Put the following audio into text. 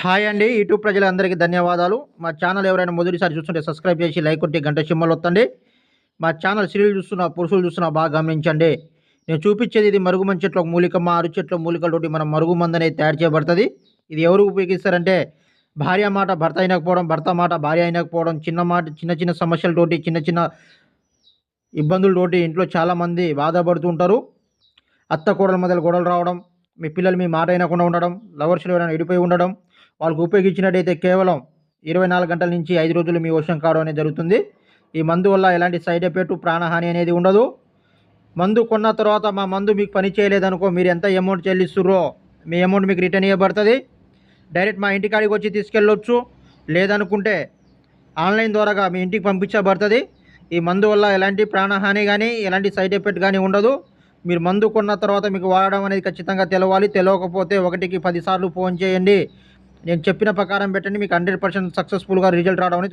Hi అండి. YouTube ప్రజలందరికీ ధన్యవాదాలు. మా ఛానల్ ఎవరైనా మొదటిసారి చూస్తుంటే సబ్స్క్రైబ్ చేసి లైక్ కొట్టి గంట సింబల్ వస్తండి మా ఛానల్ స్త్రీలు చూస్తున్న పురుషులు చూస్తున్న బాగా గమనించండి. నేను చూపించేది ఇది మరుగుమంది చెట్ల మూలికమ్మ అరు చెట్ల మూలికలతోటి మనం మరుగుమందు అనేది తయారు చేయబడుతుంది. ఇది ఎవరు ఉపయోగిస్తారంటే భార్య మాట భర్త అయినకపోవడం భర్త మాట భార్య అయినకపోవడం చిన్న మాట చిన్న చిన్న సమస్యలతోటి చిన్న చిన్న ఇబ్బందులతోటి ఇంట్లో చాలామంది బాధపడుతూ ఉంటారు. అత్త కోడల మధ్యలో గొడవలు రావడం మీ పిల్లలు మీ మాట అయినకుండా ఉండడం లవర్స్లో ఎవరైనా విడిపోయి ఉండడం వాళ్ళకు ఉపయోగించినట్టయితే కేవలం ఇరవై నాలుగు గంటల నుంచి ఐదు రోజులు మీ వశం కావడం అనేది జరుగుతుంది. ఈ మందు వల్ల ఎలాంటి సైడ్ ఎఫెక్ట్ ప్రాణహాని అనేది ఉండదు. మందు కొన్న తర్వాత మా మందు మీకు పని చేయలేదనుకో మీరు ఎంత అమౌంట్ చెల్లిస్తుర్రో మీ అమౌంట్ మీకు రిటర్న్ ఇవ్వబడుతుంది డైరెక్ట్ మా ఇంటికాడికి వచ్చి తీసుకెళ్ళొచ్చు. లేదనుకుంటే ఆన్లైన్ ద్వారాగా మీ ఇంటికి పంపించబడుతుంది. ఈ మందు వల్ల ఎలాంటి ప్రాణహాని కానీ ఎలాంటి సైడ్ ఎఫెక్ట్ కానీ ఉండదు. మీరు మందు కొన్న తర్వాత మీకు వాడడం అనేది ఖచ్చితంగా తెలవాలి. తెలియకపోతే ఒకటికి పదిసార్లు ఫోన్ చేయండి. నేను చెప్పిన ప్రకారం పెట్టండి మీకు హండ్రెడ్ పర్సెంట్ సక్సెస్ఫుల్గా రిజల్ట్ రావడం